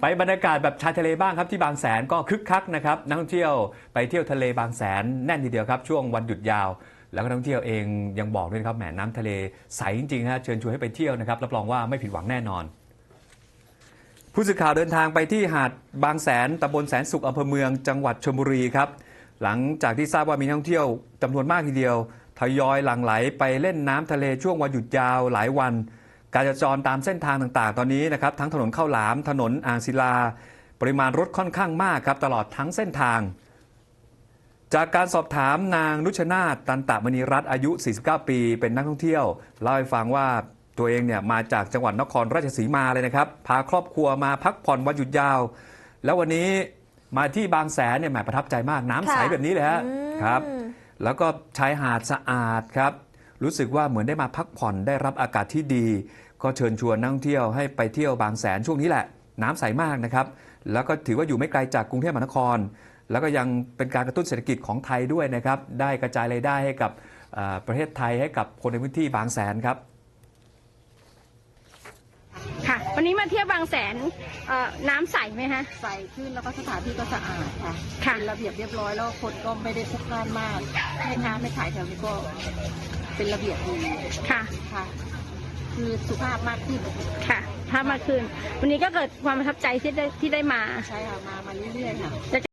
ไปบรรยากาศแบบชายทะเลบ้างครับที่บางแสนก็คึกคักนะครับนักท่องเที่ยวไปเที่ยวทะเลบางแสนแน่นทีเดียวครับช่วงวันหยุดยาว แล้วก็นักท่องเที่ยวเองยังบอกด้วยนะครับแหมน้ำทะเลใสจริงๆฮะเชิญชวนให้ไปเที่ยวนะครับรับรองว่าไม่ผิดหวังแน่นอน ผู้สื่อข่าวเดินทางไปที่หาดบางแสนตำบลแสนสุขอำเภอเมืองจังหวัดชลบุรีครับหลังจากที่ทราบว่ามีนักท่องเที่ยวจำนวนมากทีเดียวทยอยหลั่งไหลไปเล่นน้ำทะเลช่วงวันหยุดยาวหลายวัน การจราจรตามเส้นทางต่างๆ ตอนนี้นะครับทั้งถนนข้าวหลามถนนอ่างศิลา ปริมาณรถค่อนข้างมากครับตลอดทั้งเส้นทาง จากการสอบถามนางนุชนาตตันตะมณีรัตน์อายุ 49 ปี เป็นนักท่องเที่ยวเล่าให้ฟังว่าตัวเองเนี่ยมาจากจังหวัดนครราชสีมาเลยนะครับพาครอบครัวมาพักผ่อนวันหยุดยาว แล้ววันนี้มาที่บางแสนเนี่ยแหมประทับใจมากน้ำใสค่ะแบบนี้เลยฮะอืมครับ แล้วก็ชายหาดสะอาดครับ รู้สึกว่าเหมือนได้มาพักผ่อนได้รับอากาศที่ดี ก็เชิญชวนนักท่องเที่ยวให้ไปเที่ยวบางแสนช่วงนี้แหละ น้ำใสมากนะครับ แล้วก็ถือว่าอยู่ไม่ไกลจากกรุงเทพมหานคร แล้วก็ยังเป็นการกระตุ้นเศรษฐกิจของไทยด้วยนะครับ ได้กระจายรายได้ให้กับประเทศไทยให้กับคนในพื้นที่บางแสนครับ นนี้มาเที่ยวบางแสนเอ่อน้ำใสไหมคะใสขึ้นแล้วก็สถานที่ก็สะอาดค่ะค่ะ เป็นระเบียบเรียบร้อยแล้วคนก็ไม่ได้พลุกพล่านมากแม่ค้าไม่ขายแถวนี้ก็เป็นระเบียบดีค่ะ ค่ะ คือสุภาพมากขึ้นค่ะถ้ามาคืน วันนี้ก็เกิดความประทับใจที่ได้ที่ได้มา ใช่ค่ะมามาเรื่อยๆค่ะอยาก